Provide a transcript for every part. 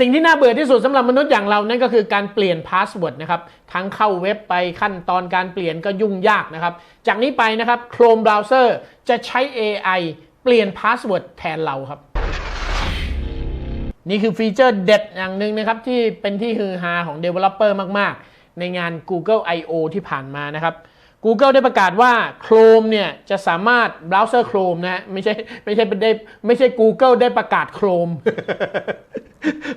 สิ่งที่น่าเบื่อที่สุดสำหรับมนุษย์อย่างเรานั่นก็คือการเปลี่ยนพาสเวิร์ดนะครับทั้งเข้าเว็บไปขั้นตอนการเปลี่ยนก็ยุ่งยากนะครับ จากนี้ไปนะครับ Chrome Browser จะใช้ AI เปลี่ยนพาสเวิร์ดแทนเราครับ นี่คือฟีเจอร์เด็ดอย่างหนึ่งนะครับ ที่เป็นที่ฮือฮาของ Developer มากๆ ในงาน Google I/O ที่ผ่านมานะครับ Google ได้ประกาศว่า Chrome เนี่ยจะสามารถเบราว์เซอร์ Chrome นะฮะไม่ใช่ไม่ใช่ได้ไม่ใช่ Google ได้ประกาศ Chrome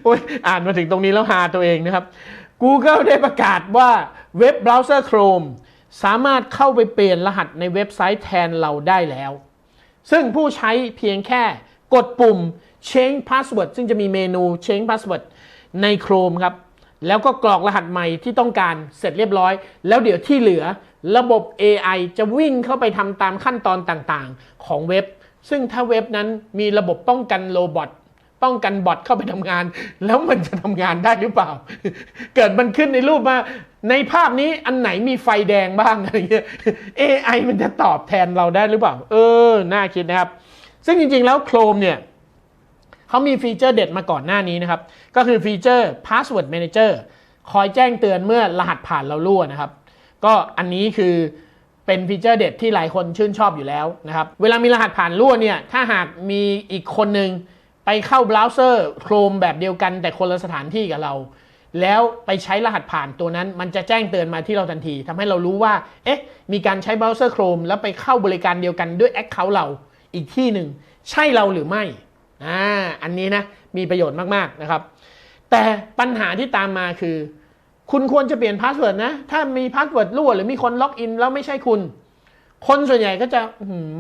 โอ้ยอ่านมาถึงตรงนี้แล้วฮาตัวเองนะครับ Google ได้ประกาศว่าเว็บเบราว์เซอร์ Chrome สามารถเข้าไปเปลี่ยนรหัสในเว็บไซต์แทนเราได้แล้ว ซึ่งผู้ใช้เพียงแค่กดปุ่ม change password ซึ่งจะมีเมนู change password ใน Chrome ครับ แล้วก็กรอกรหัสใหม่ที่ต้องการเสร็จเรียบร้อย แล้วเดี๋ยวที่เหลือระบบ AI จะวิ่งเข้าไปทำตามขั้นตอนต่างๆ ของเว็บ ซึ่งถ้าเว็บนั้นมีระบบป้องกันโรบอท ป้องกันบอทเข้าไปทำงาน แล้วมันจะทำงานได้หรือเปล่า เกิดมันขึ้นในรูปมาในภาพนี้อันไหนมีไฟแดงบ้างอะไรเงี้ย AI มันจะตอบแทนเราได้หรือเปล่า เออ น่าคิดนะครับ ซึ่งจริงๆแล้ว Chrome เนี่ยเขามีฟีเจอร์เด็ดมาก่อนหน้านี้นะครับ ก็คือฟีเจอร์ Password Manager คอยแจ้งเตือนเมื่อรหัสผ่านเรารั่วนะครับ ก็อันนี้คือเป็นฟีเจอร์เด็ดที่หลายคนชื่นชอบอยู่แล้วนะครับ เวลามีรหัสผ่านรั่วเนี่ย ถ้าหากมีอีกคนหนึ่ง ไปเข้าเบราว์เซอร์ Chrome แบบเดียวกันแต่คนละสถานที่กับเรา แล้วไปใช้รหัสผ่านตัวนั้น มันจะแจ้งเตือนมาที่เราทันทีทำให้เรารู้ว่า เอ๊ะ มีการใช้เบราว์เซอร์ Chrome แล้วไปเข้าบริการเดียวกันด้วย Account เราอีกที่หนึ่งใช่เราหรือไม่อ่าอันนี้นะมีประโยชน์มากๆนะครับ แต่ปัญหาที่ตามมาคือ คุณควรจะเปลี่ยนพาสเวิร์ดนะ ถ้ามีพาสเวิร์ดรั่วหรือมีคนล็อกอินแล้วไม่ใช่คุณ คนส่วนใหญ่ก็จะ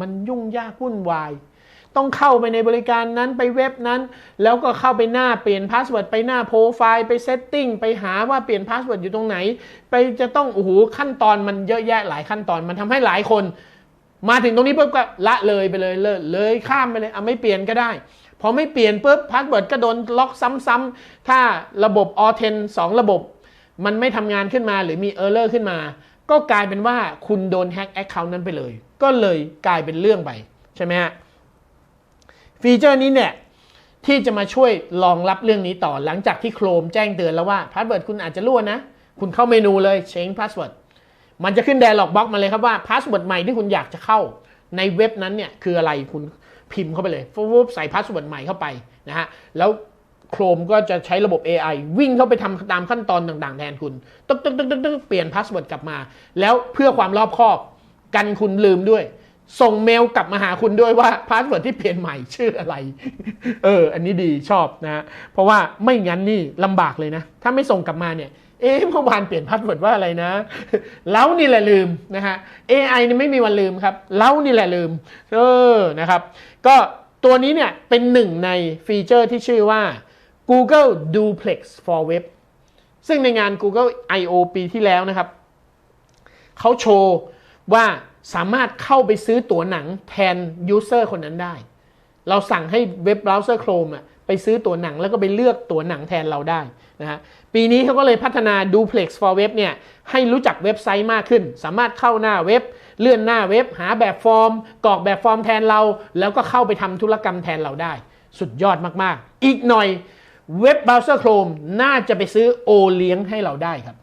มันยุ่งยากวุ่นวาย ต้องเข้าไปในบริการนั้นไปเว็บนั้น แล้วก็เข้าไปหน้าเปลี่ยนพาสเวิร์ดไปหน้าโปรไฟล์ไปเซตติ้งไปหาว่าเปลี่ยนพาสเวิร์ดอยู่ตรงไหน ไปจะต้องโอ้โหขั้นตอนมันเยอะแยะหลายขั้นตอนมันทำให้หลายคน มาถึงตรงนี้ปุ๊บก็ละเลยไปเลยเลยเลยข้ามไปเลยอะไม่เปลี่ยนก็ได้พอไม่เปลี่ยนปุ๊บพาสเวิร์ดก็โดนล็อกซ้ำๆถ้าระบบออเทนสองระบบ มันไม่ทำงานขึ้นมาหรือมีเออร์เลอร์ขึ้นมา ก็กลายเป็นว่าคุณโดนแฮ็กแอคเคาท์นั้นไปเลย ก็เลยกลายเป็นเรื่องไป ใช่ไหมฮะ ฟีเจอร์นี้เนี่ยที่จะมาช่วยรองรับเรื่องนี้ต่อหลังจากที่โครมแจ้งเตือนแล้วว่าพาสเวิร์ดคุณอาจจะรั่วนะ คุณเข้าเมนูเลย change password มันจะขึ้น dialog box มาเลยครับว่าพาสเวิร์ดใหม่ที่คุณอยากจะเข้าในเว็บนั้นเนี่ยคืออะไรคุณพิมพ์เข้าไปเลยฟุบใส่พาสเวิร์ดใหม่เข้าไปนะฮะแล้วโครมก็จะใช้ระบบ AI วิ่งเข้าไปทำตามขั้นตอนต่างๆ แทนคุณตึ๊กตึ๊กตึ๊กตึ๊กตึ๊กเปลี่ยนพาสเวิร์ดกลับมา แล้วเพื่อความรอบคอบกันคุณลืมด้วย ส่งเมลกลับมาหาคุณด้วยว่าพาสเวิร์ดที่เปลี่ยนใหม่ชื่ออะไร เออ อันนี้ดีชอบนะเพราะว่าไม่งั้นนี่ลำบากเลยนะ ถ้าไม่ส่งกลับมาเนี่ย เอ๊ะเมื่อวานเปลี่ยนพาสเวิร์ดว่าอะไรนะ แล้วนี่แหละลืมนะฮะ AI นี่ไม่มีวันลืมครับ แล้วนี่แหละลืม เออ นะครับ ก็ตัวนี้เนี่ยเป็นหนึ่งในฟีเจอร์ที่ชื่อว่า Google Duplex for Web ซึ่งในงาน Google I/O ปีที่แล้วนะครับ เขาโชว์ว่า สามารถเข้าไปซื้อตั๋วหนังแทนยูเซอร์คนนั้นได้ เราสั่งให้เว็บเบราว์เซอร์ Chrome อะไปซื้อตั๋วหนังแล้วก็ไปเลือกตั๋วหนังแทนเราได้นะฮะปีนี้เขาก็เลยพัฒนา Duplex for Web เนี่ยให้รู้จักเว็บไซต์มากขึ้น สามารถเข้าหน้าเว็บ เลื่อนหน้าเว็บ หาแบบฟอร์ม กรอกแบบฟอร์มแทนเรา แล้วก็เข้าไปทำธุรกรรมแทนเราได้ สุดยอดมาก ๆ อีกหน่อยเว็บเบราว์เซอร์ Chrome น่าจะไปซื้อโอเลี้ยงให้เราได้ครับ